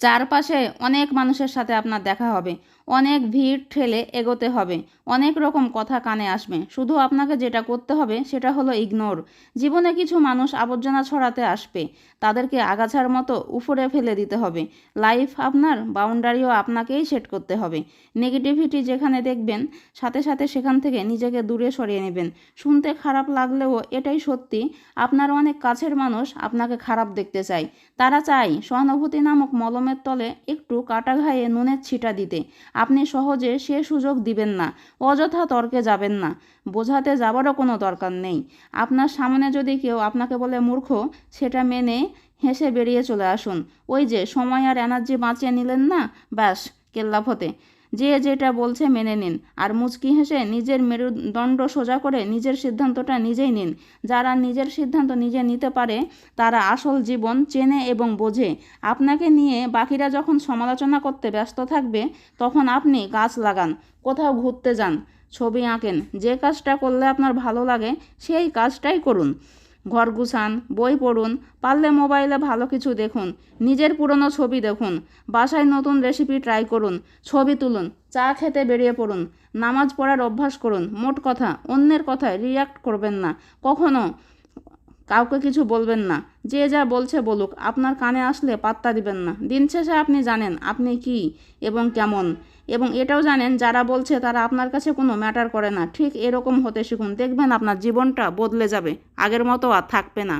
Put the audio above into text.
চারপাশে অনেক মানুষের সাথে আপনার দেখা হবে। অনেক ভিড় ঠেলে এগোতে হবে। অনেক রকম কথা কানে আসবে। শুধু আপনাকে যেটা করতে হবে সেটা হলো ইগনোর জীবনে কিছু মানুষ আবর্জনা ছড়াতে আসবে। তাদেরকে আগাছার মতো উপরে ফেলে দিতে হবে। লাইফ আপনার বাউন্ডারিও আপনাকেই সেট করতে হবে। নেগেটিভিটি যেখানে দেখবেন, সাথে সাথে সেখান থেকে নিজেকে দূরে সরিয়ে নেবেন। শুনতে খারাপ লাগলেও এটাই সত্যি। আপনার অনেক কাছের মানুষ আপনাকে খারাপ দেখতে চায়। তারা চায় সহানুভূতি নামক মলমের তলে একটু কাটা ঘায়ে নুনের ছিটা দিতে। আপনি সহজে সে সুযোগ দিবেন না, অযথা তর্কে যাবেন না। বোঝাতে যাবারও কোনো দরকার নেই। আপনার সামনে যদি কেউ আপনাকে বলে, মূর্খ, সেটা মেনে হেসে বেরিয়ে চলে আসুন। ওই যে, সময় আর এনার্জি বাঁচিয়ে নিলেন না? ব্যাস, কেল্লাফতে। যে যেটা বলছে মেনে নিন। আর মুচকি হেসে নিজের মেরুদণ্ড সোজা করে নিজের সিদ্ধান্তটা নিজেই নিন। যারা নিজের সিদ্ধান্ত নিজে নিতে পারে, তারা আসল জীবন চেনে এবং বোঝে। আপনাকে নিয়ে বাকিরা যখন সমালোচনা করতে ব্যস্ত থাকবে, তখন আপনি গাছ লাগান, কোথাও ঘুরতে যান, ছবি আঁকেন। যে কাজটা করলে আপনার ভালো লাগে, সেই কাজটাই করুন। ঘর গুছান বই পড়ুন, পারলে মোবাইলে ভালো কিছু দেখুন, নিজের পুরনো ছবি দেখুন, বাসায় নতুন রেসিপি ট্রাই করুন, ছবি তুলুন, চা খেতে বেরিয়ে পড়ুন, নামাজ পড়ার অভ্যাস করুন, মোট কথা অন্যের কথায় রিয়াক্ট করবেন না, কখনো কাউকে কিছু বলবেন না। যে যা বলছে বলুক, আপনার কানে আসলে পাত্তা দিবেন না। দিন শেষে আপনি জানেন আপনি কি এবং কেমন। এবং এটাও জানেন, যারা বলছে তারা আপনার কাছে কোনো ম্যাটার করে না। ঠিক এরকম হতে শিখুন, দেখবেন আপনার জীবনটা বদলে যাবে। আগের মতো আর থাকবে না।